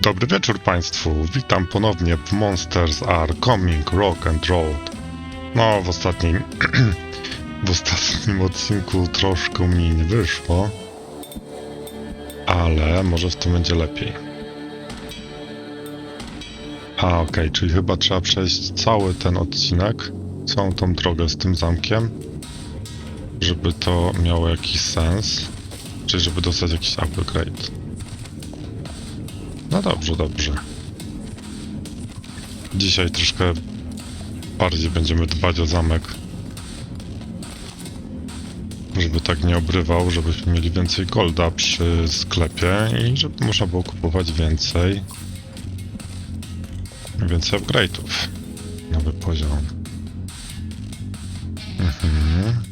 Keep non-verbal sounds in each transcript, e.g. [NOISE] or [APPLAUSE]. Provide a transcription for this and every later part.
Dobry wieczór Państwu. Witam ponownie w Monsters Are Coming Rock and Road. No, w ostatnim. [CLEARS THROAT] w ostatnim odcinku troszkę mi nie wyszło. Ale może w tym będzie lepiej. A, okej, czyli chyba trzeba przejść cały ten odcinek, całą tą drogę z tym zamkiem, żeby to miało jakiś sens, czyli żeby dostać jakiś upgrade. No dobrze, dobrze. Dzisiaj troszkę bardziej będziemy dbać o zamek. Żeby tak nie obrywał, żebyśmy mieli więcej golda przy sklepie i żeby można było kupować więcej. Więcej upgrade'ów. Nowy poziom. Mhm.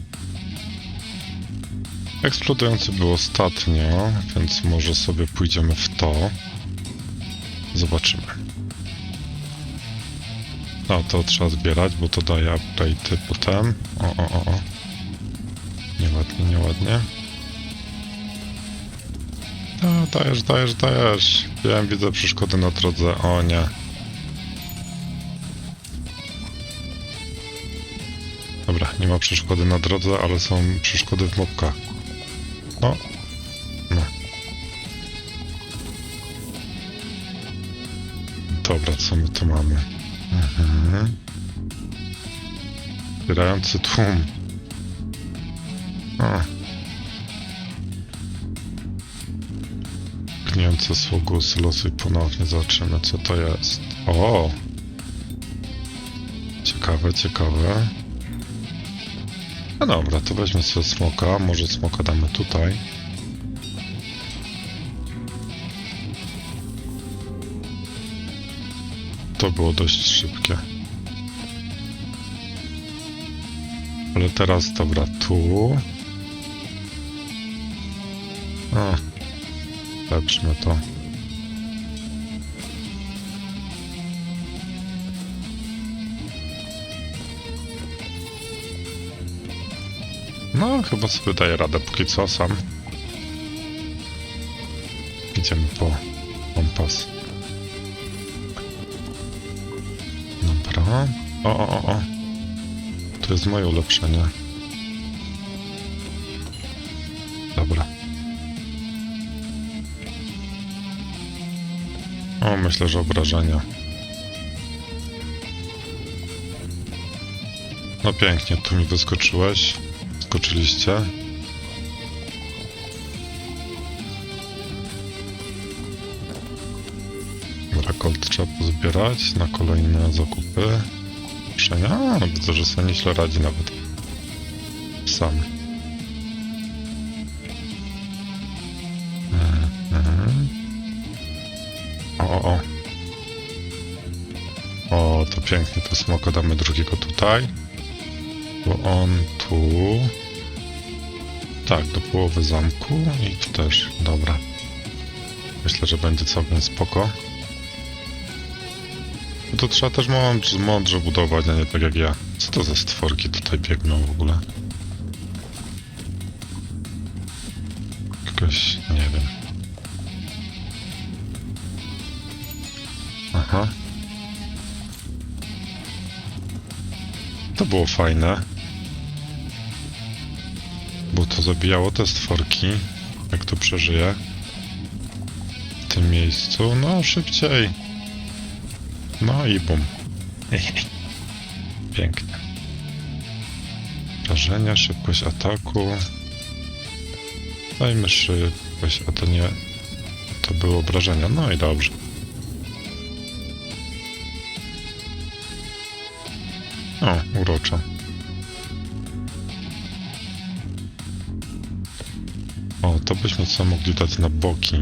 Eksplodujący był ostatnio, więc może sobie pójdziemy w to. Zobaczymy. No, to trzeba zbierać, bo to daje upgrade'y potem. O, o, o, o. Nieładnie, nieładnie. No, dajesz, dajesz, dajesz. Wiem, widzę przeszkody na drodze. O nie. Dobra, nie ma przeszkody na drodze, ale są przeszkody w mopkach. No. Dobra, co my tu mamy? Mhm. Tłum. O. Gnijące sługusy, losuj ponownie, zobaczymy co to jest. O! Ciekawe, ciekawe. No dobra, to weźmy sobie smoka, może smoka damy tutaj. To było dość szybkie. Ale teraz, dobra, tu. O, lepszmy to. No, chyba sobie daję radę póki co sam. Idziemy po kompas. O, o, o, o. To jest moje ulepszenie. Dobra. O, myślę, że obrażenia. No pięknie, tu mi wyskoczyłeś. Skoczyliście. Dobra, kolt trzeba pozbierać na kolejne zakupy. Przenia. A, widzę, że sobie nieźle radzi nawet. Sam. Mhm. O, o, o. To pięknie, to smoko damy drugiego tutaj. Bo on tu... Tak, do połowy zamku i tu też, dobra. Myślę, że będzie całkiem spoko. No to trzeba też mądrze, mądrze budować, a nie tak jak ja. Co to za stworki tutaj biegną w ogóle? Jakoś, nie wiem. Aha. To było fajne. Bo to zabijało te stworki. Jak to przeżyje. W tym miejscu. No, szybciej. No i bum. Pięknie. Wrażenia, szybkość ataku. Dajmy szybkość, a to nie... To były obrażenia. No i dobrze. O, uroczo. O, to byśmy co mogli dać na boki.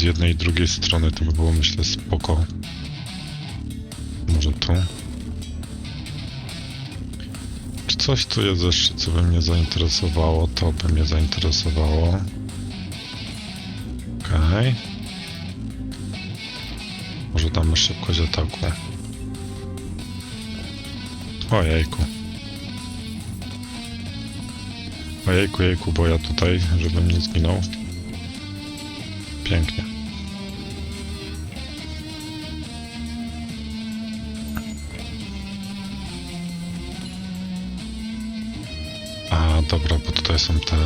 Z jednej i drugiej strony to by było myślę spoko. Może tu. Czy coś tu jest jeszcze, co by mnie zainteresowało? To by mnie zainteresowało. Okej. Może damy szybkość ataku. Ojejku. Ojejku, jejku, bo ja tutaj, żebym nie zginął. pięknie. Tutaj są te...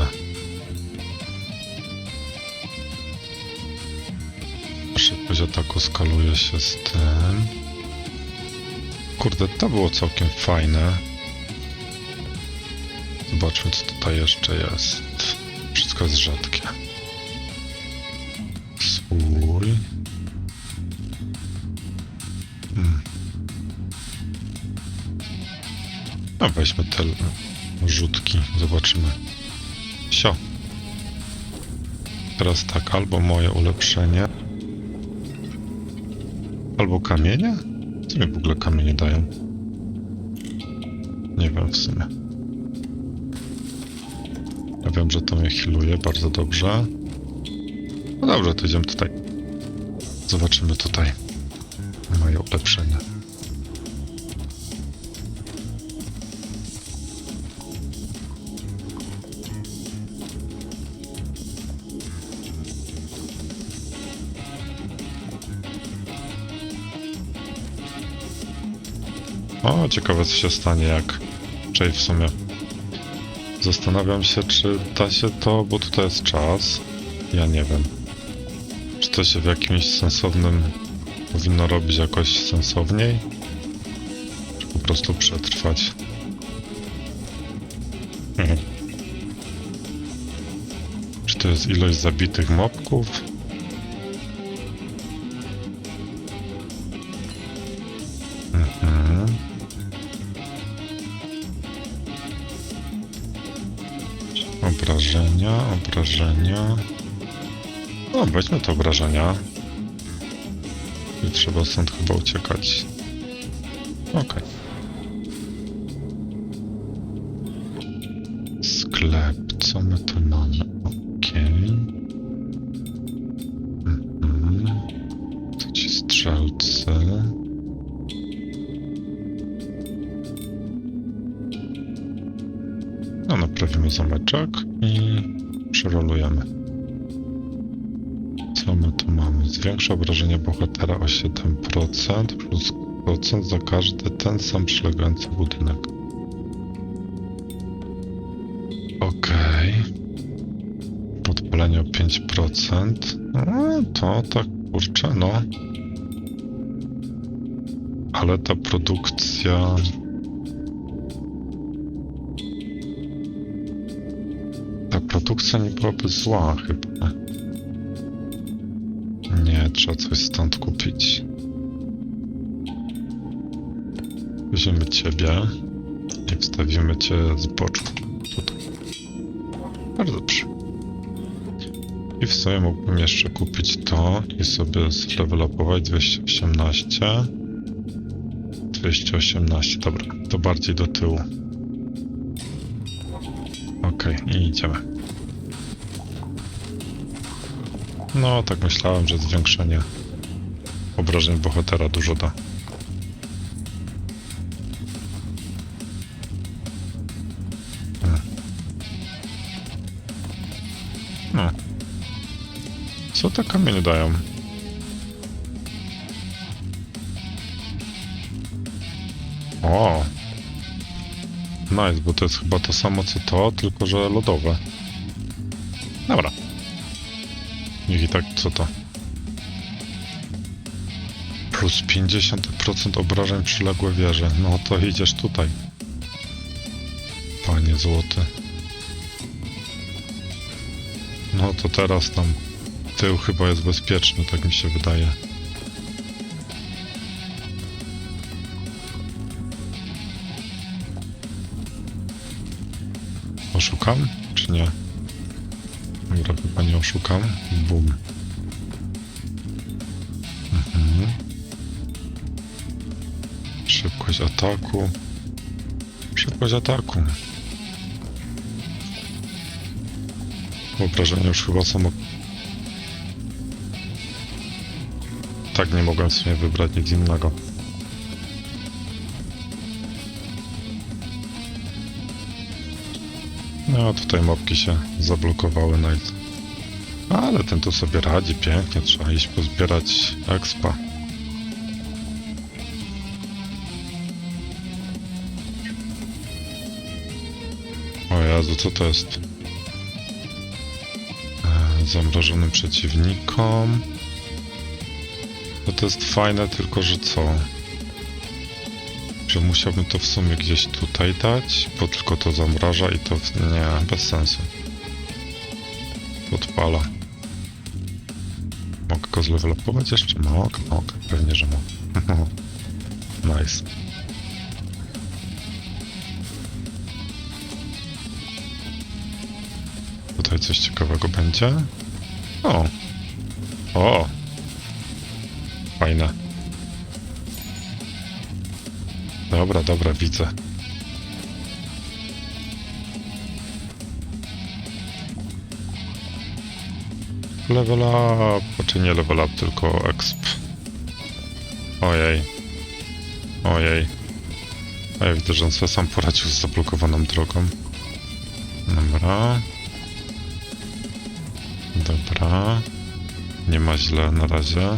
Szybkość ataku skaluje się z tym. Kurde, to było całkiem fajne. Zobaczmy, co tutaj jeszcze jest. Wszystko jest rzadkie. Słój. Hmm. No weźmy te rzutki, zobaczymy. Sio. Teraz tak, albo moje ulepszenie, albo kamienie? Co mi w ogóle kamienie dają? Nie wiem w sumie. Ja wiem, że to mnie healuje bardzo dobrze. No dobrze, to idziemy tutaj. Zobaczymy tutaj moje ulepszenia. O, ciekawe co się stanie jak... Czyli w sumie... Zastanawiam się, czy da się to, bo tutaj jest czas. Ja nie wiem. Czy to się w jakimś sensownym powinno robić jakoś sensowniej? Czy po prostu przetrwać? Mhm. Czy to jest ilość zabitych mobków? No, te obrażenia. I trzeba stąd chyba uciekać. Okej. Sklep, co my tu mamy? Okej. Mhm. To ci strzelcy. No, naprawimy zameczek i przerolujemy. Zwiększa obrażenia bohatera o 7% plus procent za każdy ten sam przylegający budynek. Okej. Podpalenie o 5%. No, to tak kurczę, no. Ale ta produkcja... Ta produkcja nie byłaby zła chyba. Trzeba coś stąd kupić. Weźmiemy ciebie i wstawimy cię z boczku. Tutaj. Bardzo dobrze. I w sumie mógłbym jeszcze kupić to i sobie zlevelopować 218. 218, dobra. To bardziej do tyłu. Okej, i idziemy. No, tak myślałem, że zwiększenie obrażeń bohatera dużo da. Hmm. No. Co te kamienie dają? O! Nice, bo to jest chyba to samo co to, tylko że lodowe. Dobra. Niech i tak co to. Plus 50% obrażeń przyległe wieże. No to idziesz tutaj. Panie złoty. No to teraz tam tył chyba jest bezpieczny, tak mi się wydaje. Oszukam, czy nie? Oszukam. Bum. Mhm. Szybkość ataku. Szybkość ataku. Obrażenia już chyba są... Tak, nie mogłem sobie wybrać nic innego. No, tutaj mopki się zablokowały Ale ten tu sobie radzi pięknie, trzeba iść pozbierać expa. O Jezu, co to jest? E, zamrożonym przeciwnikom. No to jest fajne, tylko że co? Że musiałbym to w sumie gdzieś tutaj dać, bo tylko to zamraża i to... Nie, bez sensu. Odpala. Go zlevelopować jeszcze? Mogę, mogę, pewnie, że mogę. [LAUGHS] nice. Tutaj coś ciekawego będzie? O! O! Fajne. Dobra, dobra, widzę. Level up, znaczy nie level up, tylko exp. Ojej. Ojej. A ja widzę, że on sobie sam poradził z zablokowaną drogą. Dobra. Dobra. Nie ma źle na razie.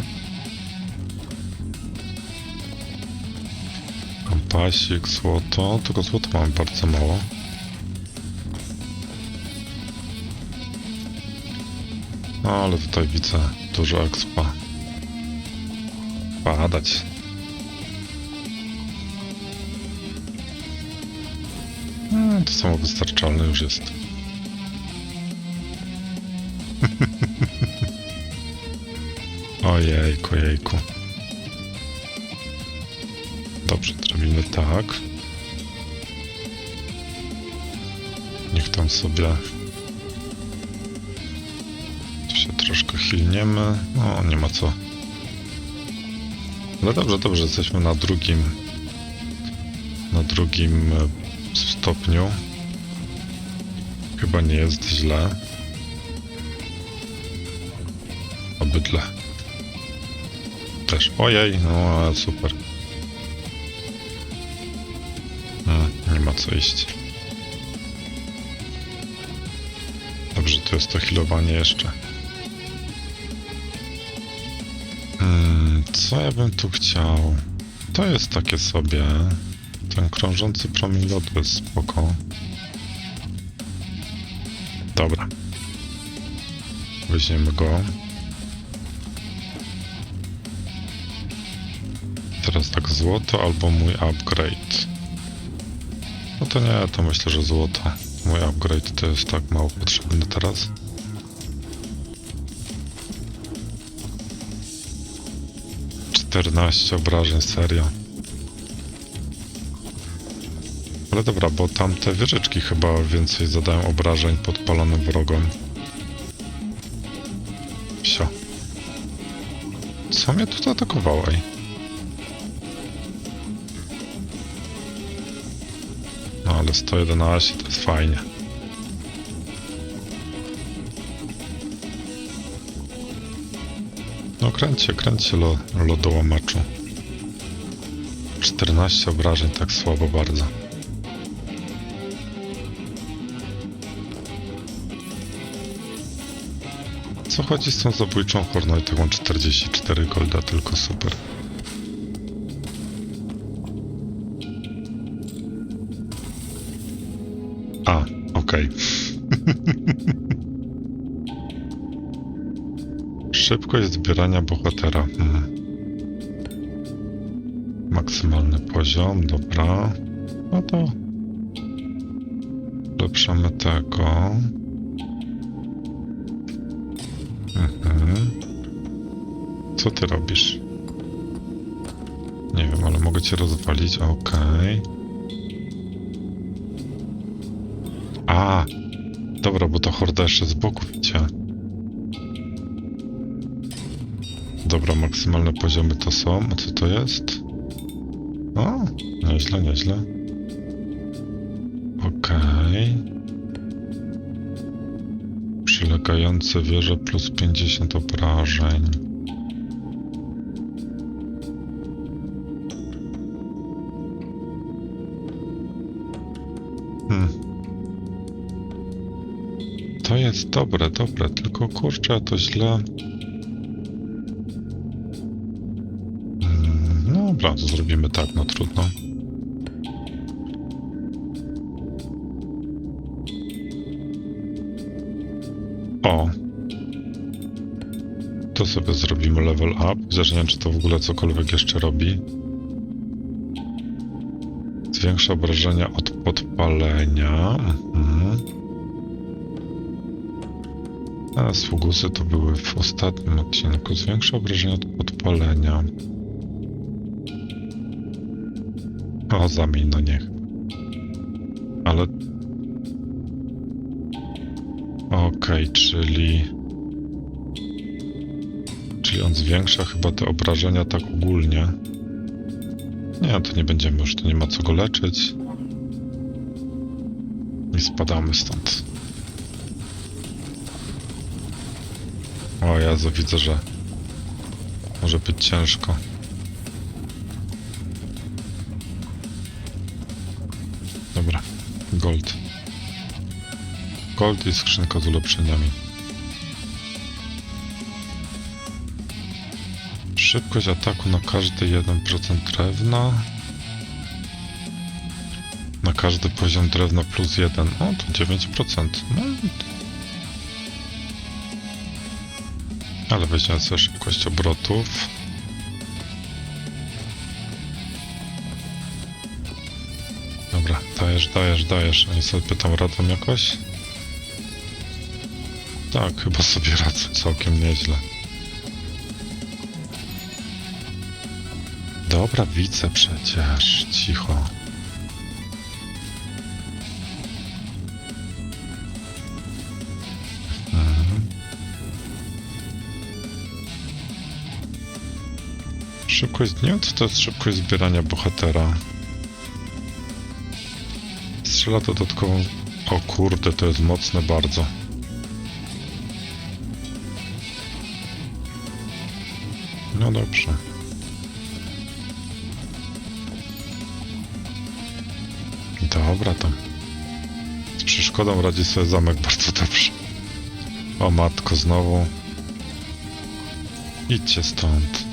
Kompasik, złoto. Tylko złoto mamy bardzo mało. No ale tutaj widzę dużo expa. Padać. Hmm, to samo wystarczalne już jest. [LAUGHS] Ojejku, jejku. Dobrze, zrobimy tak. Niech tam sobie chilniemy. No, nie ma co. No dobrze, dobrze, jesteśmy na drugim na drugim e, stopniu. Chyba nie jest źle. Obydle. Też. Ojej, no super. Hmm, nie ma co iść. Dobrze, to jest to healowanie jeszcze. Co ja bym tu chciał? To jest takie sobie. Ten krążący promień lodu jest spoko. Dobra. Weźmiemy go. Teraz tak złoto albo mój upgrade. No to nie, to myślę, że złoto. Mój upgrade to jest tak mało potrzebny teraz. Czternaście obrażeń, serio. Ale dobra, bo tamte wieżyczki chyba więcej zadają obrażeń podpalonym wrogom. Sio. Co mnie tu zaatakowało, ej? No ale 111 to jest fajnie. No kręćcie, kręćcie lo, lodołamaczu. 14 obrażeń, tak słabo bardzo. Co chodzi z tą zabójczą horną i taką 44 golda, tylko super. Szybkość zbierania bohatera. Mhm. Maksymalny poziom, dobra. No to ulepszamy tego. Mhm. Co ty robisz? Nie wiem, ale mogę cię rozwalić, okej. A, dobra, bo to horda jeszcze z boku widzicie. Dobra, maksymalne poziomy to są. A co to jest? O, nieźle, nieźle. Okej. Przylegające wieże plus 50 obrażeń. Hmm. To jest dobre, dobre, tylko kurczę, to źle. To zrobimy tak, no trudno. O. To sobie zrobimy level up. Chociaż nie wiem, czy to w ogóle cokolwiek jeszcze robi. Zwiększa obrażenia od podpalenia. Mhm. A sługusy to były w ostatnim odcinku. Zwiększa obrażenia od podpalenia. O, zamień, no niech. Ale... Okej, czyli... Czyli on zwiększa chyba te obrażenia tak ogólnie. Nie, to nie będziemy już, to nie ma co go leczyć. I spadamy stąd. O Jezu, widzę, że może być ciężko. Gold. Gold i skrzynka z ulepszeniami. Szybkość ataku na każdy 1% drewna. Na każdy poziom drewna plus 1. O, to 9%. No. Ale weźmiemy sobie szybkość obrotów. Dajesz, dajesz, dajesz. Oni sobie pytam, radzą jakoś? Tak, chyba sobie radzą całkiem nieźle. Dobra, widzę przecież. Cicho. Mhm. Szybkość dnia to jest szybkość zbierania bohatera. Strzela dodatkową... O kurde, to jest mocne bardzo. No dobrze. Dobra, tam. Z przeszkodą radzi sobie zamek bardzo dobrze. O matko, znowu. Idźcie stąd.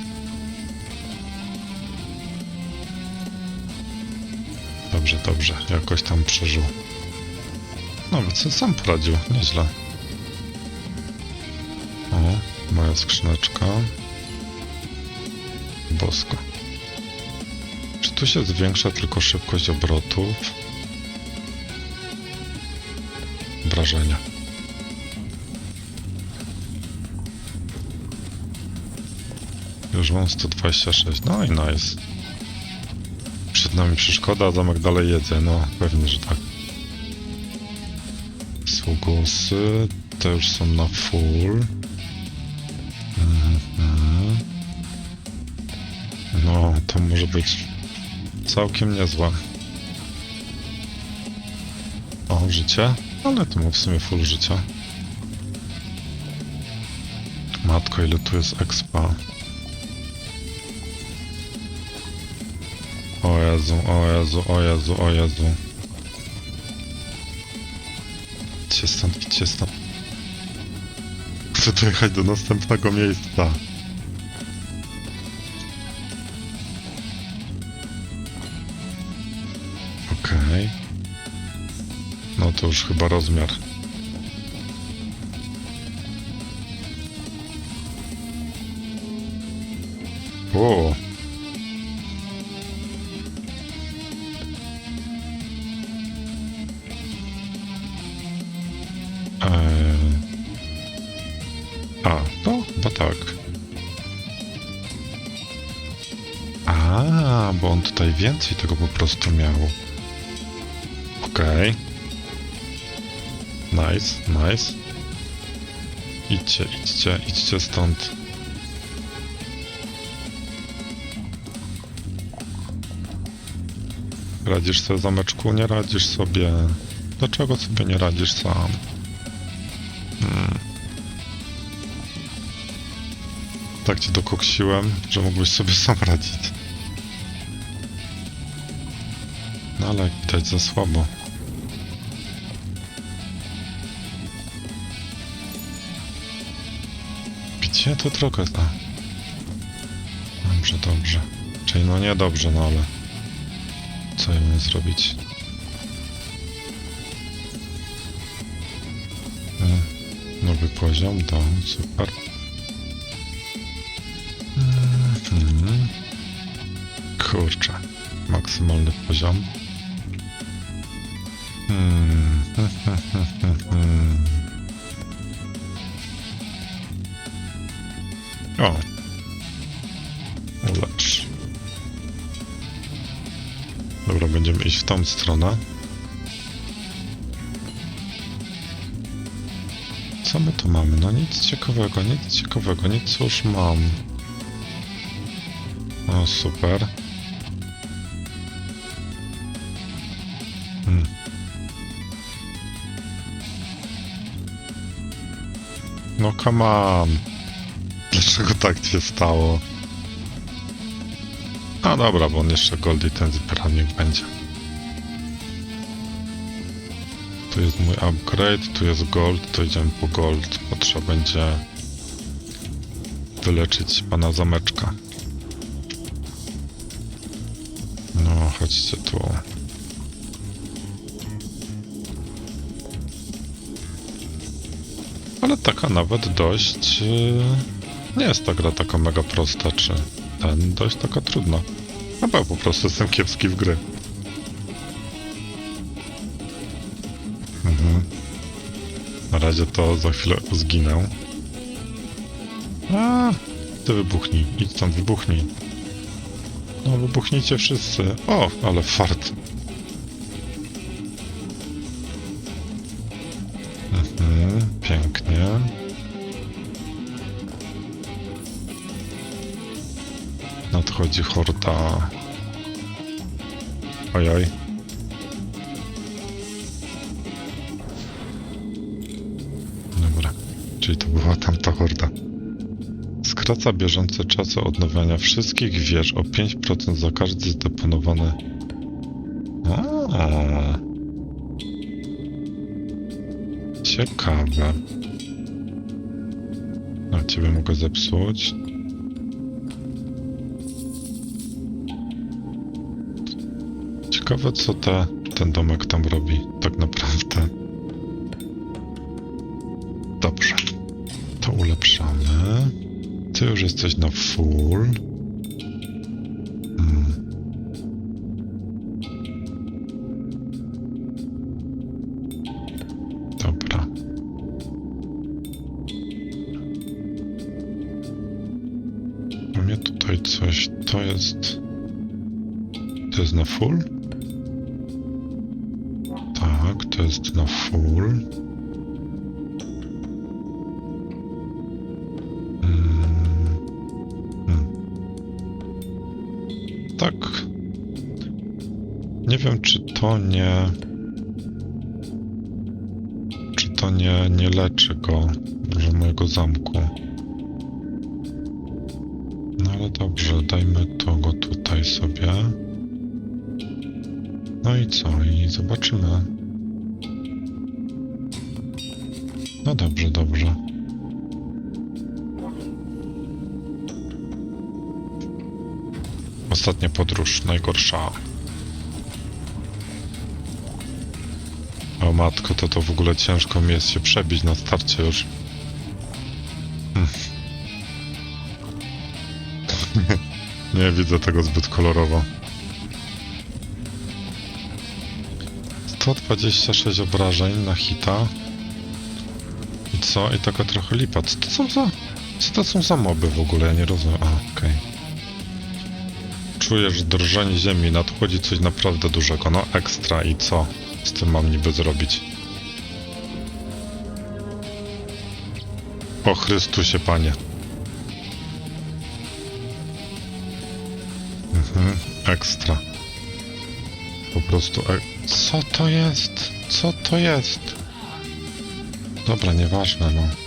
Dobrze, dobrze. Jakoś tam przeżył. No, więc sobie sam poradził. Nieźle. O, moja skrzyneczka. Bosko. Czy tu się zwiększa tylko szybkość obrotów? Wrażenia. Już mam 126. No i nice. Przed nami przeszkoda, a zamek dalej jedzie. No, pewnie, że tak. Sługusy to już są na full. Mhm. No, to może być całkiem niezłe. O, życie? Ale to ma w sumie full życia. Matko, ile tu jest expa. Jezu, o Jezu, o Jezu, o Jezu. Idźcie stąd, idźcie stąd. Chcę dojechać do następnego miejsca. Okej. No to już chyba rozmiar. O. więcej tego po prostu miał. Okej. Nice, nice. Idźcie, idźcie, idźcie stąd. Radzisz sobie zameczku? Nie radzisz sobie. Dlaczego sobie nie radzisz sam? Hmm. Tak cię dokoksiłem, że mógłbyś sobie [LAUGHS] sam radzić. No ale widać za słabo. Gdzie to droga jest? A. Dobrze, dobrze. Czyli no nie dobrze, no ale... Co mam zrobić? E, Nowy poziom, da, super. Mhm. Kurczę, maksymalny poziom. O. Ulecz. Dobra, będziemy iść w tą stronę. Co my tu mamy? No nic ciekawego, nic ciekawego, nic już mam. O, super. No come on. Dlaczego tak się stało? A dobra, bo on jeszcze gold i ten zbieranie będzie. Tu jest mój upgrade, tu jest gold, to idziemy po gold, bo trzeba będzie wyleczyć pana zameczka. No, chodźcie tu. Ale taka nawet dość... Yy, nie jest ta gra taka mega prosta, czy ten dość taka trudna. Chyba po prostu jestem kiepski w gry. Mhm. Na razie to za chwilę zginę. A, ty wybuchnij. Idź tam, wybuchnij. No, wybuchnijcie wszyscy. O, ale fart. Nadchodzi horda. Ojoj. Dobra, czyli to była tamta horda. Skraca bieżące czasy odnawiania wszystkich wież o 5% za każdy zdeponowany. A. Ciekawe. A ciebie mogę zepsuć. Ciekawe co te, ten domek tam robi tak naprawdę. Dobrze. To ulepszamy. Ty już jesteś na full. Hmm. Dobra. Mamy tutaj coś. To jest. To jest na full? Nie wiem, czy to nie. Czy to nie, nie leczy go, że mojego zamku. No ale dobrze, dajmy to go tutaj sobie. No i co? I zobaczymy. No dobrze, dobrze. Ostatnia podróż, najgorsza. Matko, to to w ogóle ciężko mi jest się przebić na starcie już. Hmm. [LAUGHS] Nie widzę tego zbyt kolorowo. 126 obrażeń na hita. I co? I taka trochę lipa. Co to są za... Co to są za moby w ogóle? Ja nie rozumiem. A, okej. Czujesz drżenie ziemi, nadchodzi coś naprawdę dużego. No ekstra i co z tym mam niby zrobić? O Chrystusie, Panie. Mhm, ekstra. Po prostu... E... Co to jest? Co to jest? Dobra, nieważne, no.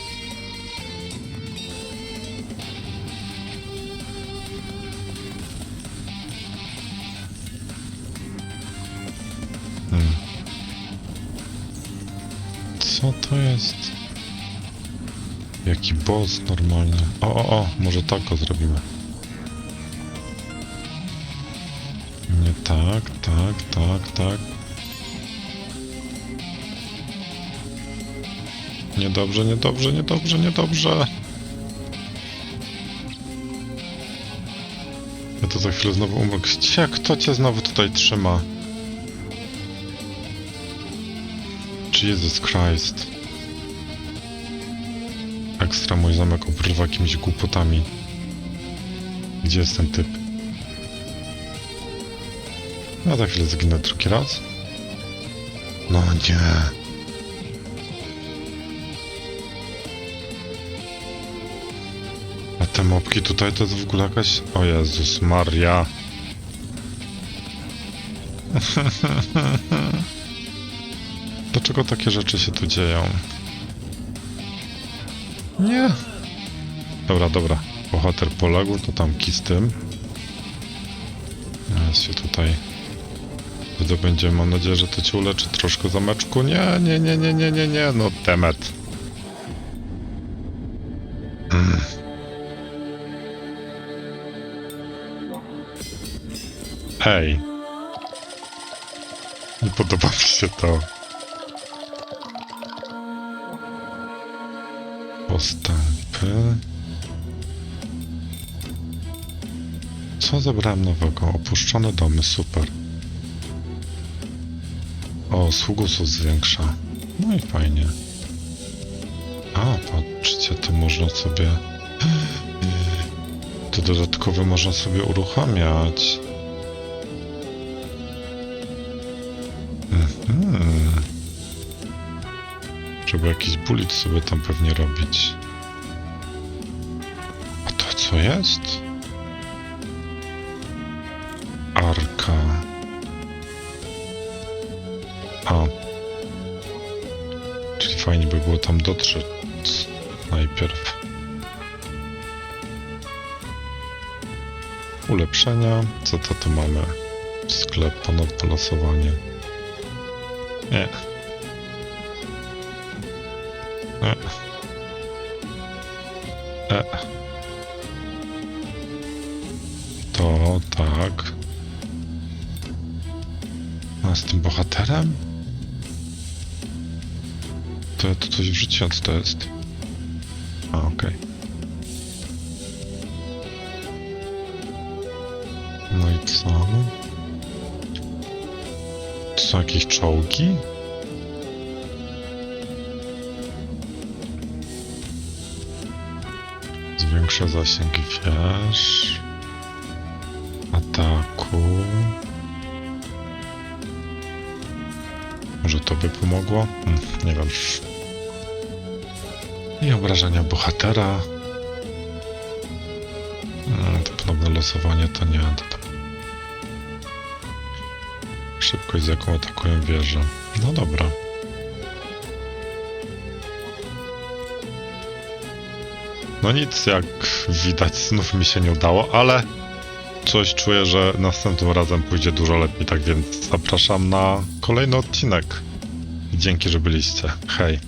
To jest? Jaki boss normalnie. O, o, o, może tak go zrobimy. Nie tak, tak, tak, tak. Niedobrze, niedobrze, niedobrze, niedobrze. Ja to za chwilę znowu umrę. Gdzie, kto cię znowu tutaj trzyma? Jesus Christ. Ekstra mój zamek oprywa jakimiś głupotami. Gdzie jest ten typ? Ja za chwilę zginę drugi raz. No nie. A te mopki tutaj to jest w ogóle jakaś... O Jezus Maria. [LAUGHS] Dlaczego takie rzeczy się tu dzieją? Nie. Dobra, dobra. Bohater poległ, to tam z tym. Teraz się tutaj zdobędziemy. Mam nadzieję, że to cię uleczy troszkę zameczku. Nie, nie, nie, nie, nie, nie, nie. No temet. Mm. Hej. Nie podoba mi się to. Postępy. Co zebrałem nowego? Opuszczone domy, super. O, sługusów zwiększa. No i fajnie. A, patrzcie, to można sobie... To dodatkowe można sobie uruchamiać. Żeby jakiś bulit sobie tam pewnie robić. A to co jest? Arka. A. Czyli fajnie by było tam dotrzeć najpierw. Ulepszenia. Co to tu mamy? Sklep ponad polosowanie. Nie. E. To tak. A z tym bohaterem? To tu coś wrzuciłem, co to jest? A, okej. No i co? To są jakieś czołgi? Zwiększa zasięg wież. Ataku. Może to by pomogło? Hmm, nie wiem. I obrażenia bohatera. Hmm, to ponowne losowanie to nie. To, to... Szybkość z jaką atakują wieżę. No dobra. No nic, jak widać, znów mi się nie udało, ale coś czuję, że następnym razem pójdzie dużo lepiej, tak więc zapraszam na kolejny odcinek. Dzięki, że byliście. Hej.